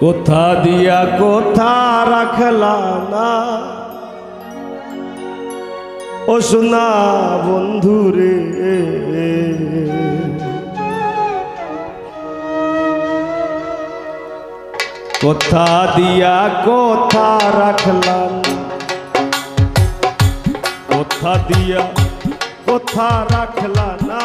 কোথা দিয়া কোথা রাখলা না? ও সোনা বন্ধুরে কোথা দিয়া কোথা রাখলাম কোথা দিয়া কোথা রাখলা না?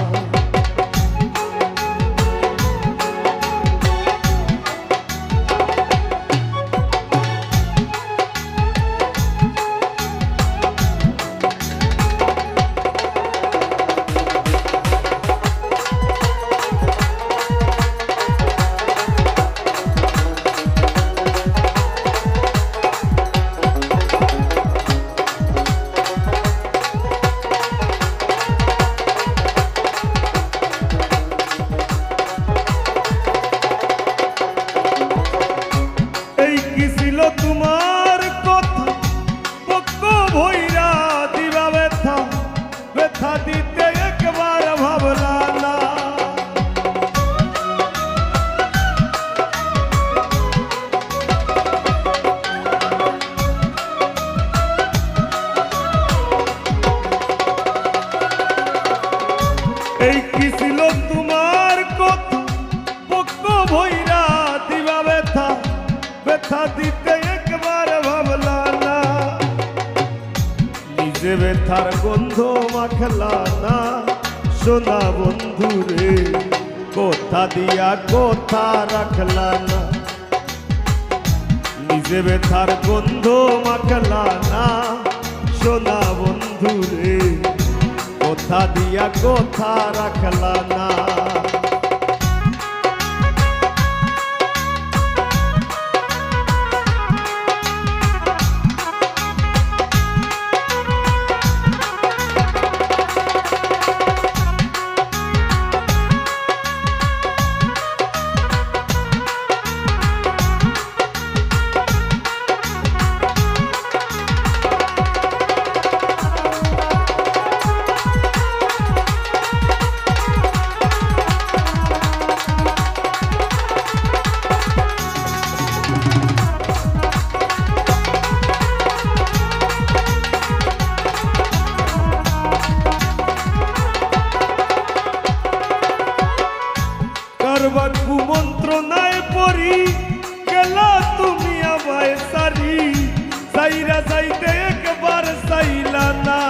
ব্যথার গন্ধ মাখলা না সোনা বন্ধু রে কোথা দিয়া কোথা রাখলা না নিজে ব্যথার গন্ধ মাখলা না সোনা বন্ধু রে কোথা দিয়া কোথা রাখলা না কুমন্ত্রণায় পড়ি, গেলা তুমি আমায় সারি, সাইরা যাইতে একবার সাইলা না।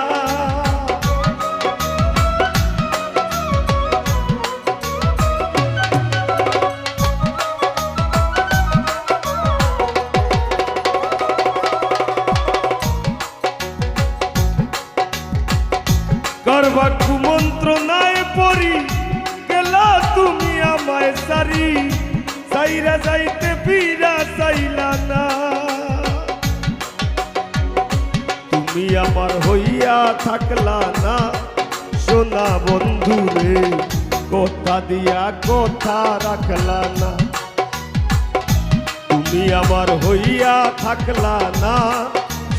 কারবা কুমন্ত্রণায় পড়ি, গেলা তুমি আমায় সারি, সাইরা যাইতে ফিরা চাইলা না। তুমি আমার হইয়া থাকলা না। সোনা বন্ধু রে, কোথা দিয়া কোথা রাখলা না। তুমি আমার হইয়া থাকলা না।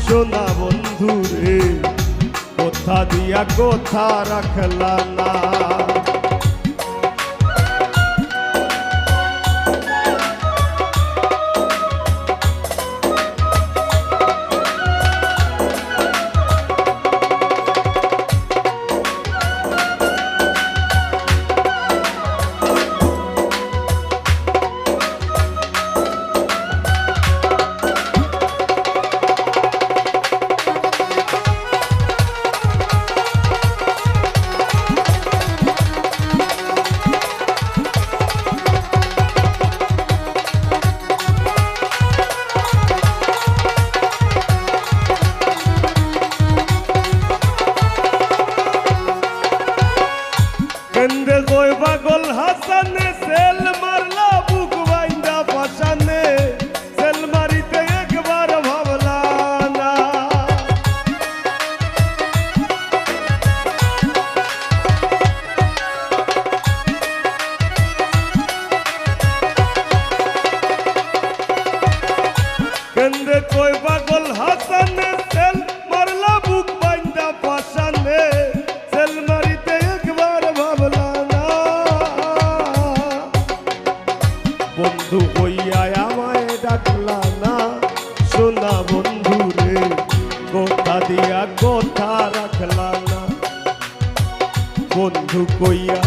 সোনা বন্ধু রে, কোথা দিয়া কোথা রাখলা না। ওই পাগল হাসানে, সেল মারলা, বুক বাইন্দা পাশানে। সেল মারিতে একবার ভাবলা না। কেন্দ্রে কই পাগল হাসানে, সেল রাখলা না। সোনা বন্ধু রে, কথা দিয়া কথা রাখলা না। বন্ধু কইয়া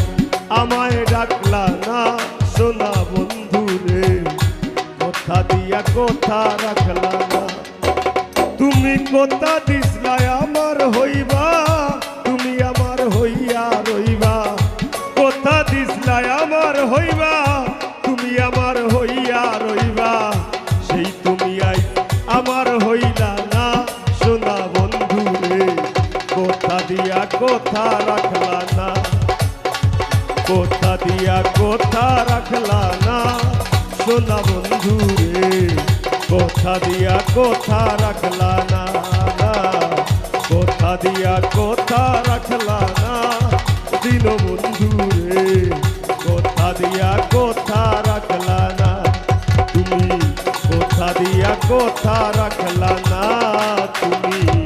আমায় রাখলা না। সোনা বন্ধু রে, কথা দিয়া কথা রাখলা না। তুমি কথা দিসলা আমার হইবা কথা দিয়া কথা রাখলা না কথা দিয়া কথা রাখলা না সোনা বন্ধু রে কথা দিয়া কথা রাখলা না কথা দিয়া কথা রাখলা না দিন বন্ধু রে কথা দিয়া কথা রাখলা না তুমি কথা দিয়া কথা রাখলা না তুমি